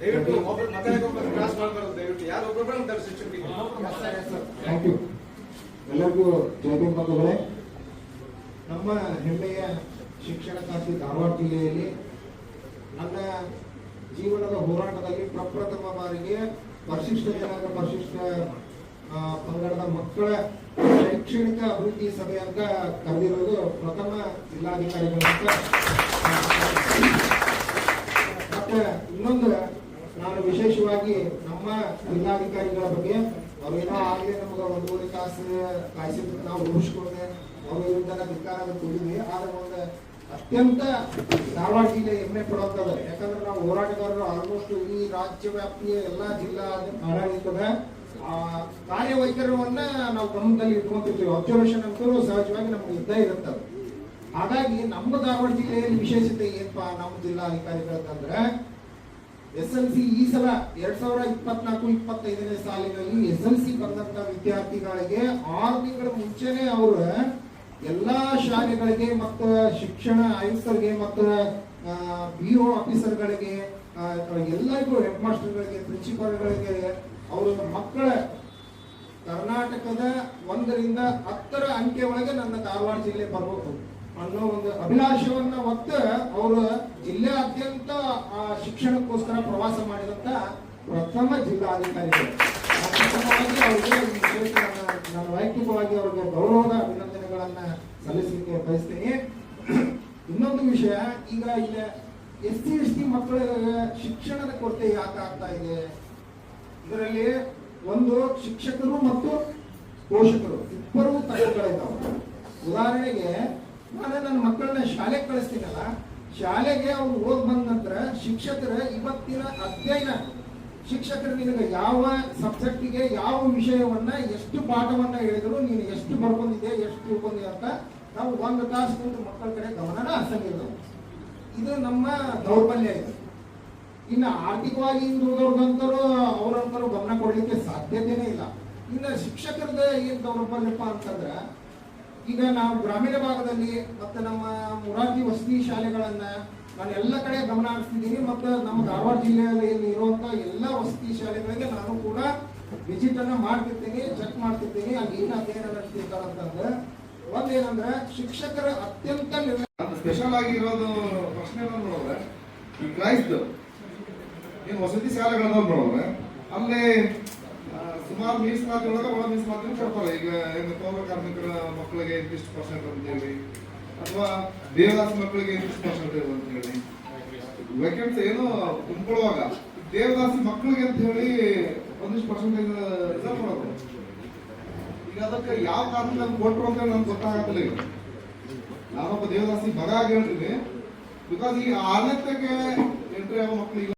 ದಯವಿಟ್ಟು ಒಬ್ಬರು ಮಾತಾಡೋಕೆ ಕ್ಲಾಸ್ ಮಾಡ್ಬಾರ್ದು, ದಯವಿಟ್ಟು. ಯಾರು ಒಬ್ಬರು ಥ್ಯಾಂಕ್ ಯು ಎಲ್ಲರಿಗೂ ಜಯದೇವ್ ಬಂಧುಗಳೇ. ನಮ್ಮ ಹೆಮ್ಮೆಯ ಶಿಕ್ಷಣ ಖಾತೆ ಧಾರವಾಡ ಜಿಲ್ಲೆಯಲ್ಲಿ ನನ್ನ ಜೀವನದ ಹೋರಾಟದಲ್ಲಿ ಪ್ರಪ್ರಥಮ ಬಾರಿಗೆ ಪರಿಶಿಷ್ಟ ಜನಾಂಗ ಪರಿಶಿಷ್ಟ ಪಂಗಡದ ಮಕ್ಕಳ ಶೈಕ್ಷಣಿಕ ಅಭಿವೃದ್ಧಿ ಸಭೆ ಅಂತ ಕರೆದಿರೋದು ಪ್ರಥಮ ಜಿಲ್ಲಾಧಿಕಾರಿಗಳಂತ. ಮತ್ತೆ ಇನ್ನೊಂದು ನಾನು ವಿಶೇಷವಾಗಿ ನಮ್ಮ ಜಿಲ್ಲಾಧಿಕಾರಿಗಳ ಬಗ್ಗೆ ಅವ್ರೇನೋ ಆಗಲಿ ನಮಗೆ ಒಂದೂವರೆ ತಾಸು ಕಾಯಿಸಿದ್ರು. ನಾವು ಉಳಿಸ್ಕೊಂಡೆ ಅವ್ರ ವಿರುದ್ಧ ಧಿಕ್ಕಾರ ಕೊಟ್ಟಿದ್ವಿ ಆದ್ರೆ ಒಂದು ಅತ್ಯಂತ ಧಾರವಾಡ ಜಿಲ್ಲೆ ಹೆಮ್ಮೆ ಪಡುವಂಥದ್ದು ಯಾಕಂದ್ರೆ ನಾವು ಹೋರಾಟಗಾರರು ಆಲ್ಮೋಸ್ಟ್ ಈ ರಾಜ್ಯ ವ್ಯಾಪ್ತಿಯ ಎಲ್ಲಾ ಜಿಲ್ಲಾ ಆಡಳಿತದ ಕಾರ್ಯವೈಖರವನ್ನ ನಾವು ಗಮನದಲ್ಲಿ ಇಟ್ಕೊಂತಿರ್ತೀವಿ. ಅಬ್ಸರ್ವೇಷನ್ ಅಂತೂ ಸಹಜವಾಗಿ ನಮ್ಗೆ ಇದ್ದೇ ಇರುತ್ತವೆ ಹಾಗಾಗಿ ನಮ್ಮ ಧಾರವಾಡ ಜಿಲ್ಲೆಯಲ್ಲಿ ವಿಶೇಷತೆ ಏನಪ್ಪಾ, ನಮ್ಮ ಜಿಲ್ಲಾಧಿಕಾರಿಗಳಂತಂದ್ರೆ ಎಸ್ ಎಲ್ ಸಿ ಈ ಸಲ ಎರಡ್ ಸಾವಿರ ಇಪ್ಪತ್ನಾಲ್ಕು, ಇಪ್ಪತ್ತೈದನೇ ಸಾಲಿನಲ್ಲಿ ಎಸ್ ಎಲ್ ಸಿ ಬಂದಂತ ವಿದ್ಯಾರ್ಥಿಗಳಿಗೆ ಆರು ತಿಂಗಳ ಮುಂಚೆನೆ ಅವರು ಎಲ್ಲಾ ಶಾಲೆಗಳಿಗೆ ಮತ್ತು ಶಿಕ್ಷಣ ಆಯುಕ್ತರಿಗೆ ಮತ್ತು ಬಿ ಒ ಆಫೀಸರ್ಗಳಿಗೆ ಎಲ್ಲರಿಗೂ ಹೆಡ್ ಮಾಸ್ಟರ್ಗಳಿಗೆ ಪ್ರಿನ್ಸಿಪಾಲ್ಗಳಿಗೆ ಅವರ ಮಕ್ಕಳ ಕರ್ನಾಟಕದ ಒಂದರಿಂದ ಹತ್ತರ ಅಂಕೆ ಒಳಗೆ ನನ್ನ ಧಾರವಾಡ ಜಿಲ್ಲೆ ಬರಬೇಕು ಅನ್ನೋ ಒಂದು ಅಭಿಲಾಷವನ್ನ ಹೊತ್ತ ಪ್ರಥಮವಾಗಿ ಅವರಿಗೆ ವಿಶೇಷ ನಾನು ವೈಯಕ್ತಿಕವಾಗಿ ಅವರಿಗೆ ಗೌರವದ ಅಭಿನಂದನೆಗಳನ್ನ ಸಲ್ಲಿಸಲಿಕ್ಕೆ ಬಯಸ್ತೀನಿ. ಇನ್ನೊಂದು ವಿಷಯ, ಈಗ ಇಲ್ಲಿ ಎಸ್ ಸಿ ಎಸ್ ಟಿ ಮಕ್ಕಳಿಗೆ ಶಿಕ್ಷಣದ ಕೊರತೆ ಯಾಕೆ ಆಗ್ತಾ ಇದೆ? ಇದರಲ್ಲಿ ಒಂದು ಶಿಕ್ಷಕರು ಮತ್ತು ಪೋಷಕರು, ಇಬ್ಬರೂ ತಪ್ಪುಗಳಿದ್ದಾವೆ ಉದಾಹರಣೆಗೆ, ನಾನು ನನ್ನ ಮಕ್ಕಳನ್ನ ಶಾಲೆಗೆ ಕಳಿಸ್ತೀನಲ್ಲ, ಶಾಲೆಗೆ ಅವ್ರು ಓದ್ ಬಂದ ನಂತರ ಶಿಕ್ಷಕರ ಇವತ್ತಿನ ಅಧ್ಯಯನ ಶಿಕ್ಷಕರು ನಿನಗೆ ಯಾವ ಸಬ್ಜೆಕ್ಟಿಗೆ ಯಾವ ವಿಷಯವನ್ನ ಎಷ್ಟು ಪಾಠವನ್ನ ಹೇಳಿದ್ರು, ನೀನು ಎಷ್ಟು ಬರ್ಕೊಂಡಿದ್ದೆ ಎಷ್ಟು ತಿಳ್ಕೊಂಡಿ ಅಂತ ನಾವು ಒಂದು ತಾಸು ಕುಂತು ಮಕ್ಕಳ ಕಡೆ ಗಮನನ ಹರಿಸಂಗಿಲ್ಲ. ಇದು ನಮ್ಮ ದೌರ್ಬಲ್ಯ ಇದೆ. ಇನ್ನು ಆರ್ಥಿಕವಾಗಿ ಹಿಂದುಳಿದವ್ರಿಗಂತರೂ ಅವರಂತರೂ ಗಮನ ಕೊಡಲಿಕ್ಕೆ ಸಾಧ್ಯತೆನೇ ಇಲ್ಲ. ಇನ್ನು ಶಿಕ್ಷಕರದ ಏನು ದೌರ್ಬಲ್ಯಪ್ಪ ಅಂತಂದ್ರೆ, ಈಗ ನಾವು ಗ್ರಾಮೀಣ ಭಾಗದಲ್ಲಿ ಮತ್ತೆ ನಮ್ಮ ಮುರಾರ್ಜಿ ವಸತಿ ಶಾಲೆಗಳನ್ನ ನಾನು ಎಲ್ಲ ಕಡೆ ಗಮನ ಹರಿಸ್ತಿದ್ದೀನಿ ಮತ್ತು ನಮ್ಮ ಧಾರವಾಡ ಜಿಲ್ಲೆಯಲ್ಲಿ ಇರುವಂತ ಎಲ್ಲ ವಸತಿ ಶಾಲೆಗಳಿಗೆ ನಾನು ಕೂಡ ವಿಸಿಟ್ ಅನ್ನ ಮಾಡ್ತಿರ್ತೀನಿ ಚೆಕ್ ಮಾಡ್ತಿರ್ತೀನಿ. ಅಲ್ಲಿ ಏನು ಅಧ್ಯಯನ ನಡೆಸ್ತಿರ್ತಾರಂತಂದ್ರೆ ಒಂದೇನಂದ್ರೆ ಶಿಕ್ಷಕರ ಅತ್ಯಂತ ಸ್ಪೆಷಲ್ ಆಗಿರೋದು ಪ್ರಶ್ನೆ ನೋಡಿದ್ರೆ ಈ ಕ್ರೈಸ್ತ ಏನು ವಸತಿ ಶಾಲೆಗಳನ್ನ ನೋಡಿದ್ರೆ ಅಲ್ಲಿ ಸುಮಾರು ಮೀಸಲಾತಿ ಒಳಗೆ ಒಳ ಮೀಸಲಾತಿ ಕೊಡ್ತಾರೆ. ಈಗ ಏನು ಪೌರ ಕಾರ್ಮಿಕರ ಮಕ್ಕಳಿಗೆ ಇಂತಿಷ್ಟು ಪರ್ಸೆಂಟ್ ಅಂತ ಹೇಳಿ. ಅಥವಾ ದೇವದಾಸ ಮಕ್ಕಳಿಗೆ ಏನು ಸ್ಪೆಷಲ್ ಅಂತ ಹೇಳಿ ವೇಕೆನ್ಸಿ ಏನು ತುಂಬಿಕೊಳ್ಳುವಾಗ ದೇವದಾಸಿ ಮಕ್ಕಳಿಗೆ ಅಂತ ಹೇಳಿ ಒಂದಿಷ್ಟು ಪರ್ಸೆಂಟೇಜ್ ರಿಸರ್ವ್ ಮಾಡೋದು ಈಗ ಅದಕ್ಕೆ ಯಾವ ಕಾರಣ ನಾನು ಕೊಟ್ಟರು ಅಂತ ನನ್ಗೆ ಗೊತ್ತಾಗತ್ತಿಲ್ಲ ಈಗ. ನಾನೊಬ್ಬ ದೇವದಾಸಿ ಮಗ ಆಗಿ ಹೇಳ್ತೀನಿ ಬಿಕಾಸ್ ಈ ಆರನೇಕ್ಕೆ ಎಂಟ್ರಿ ಆಗೋ ಮಕ್ಕಳು ಈಗ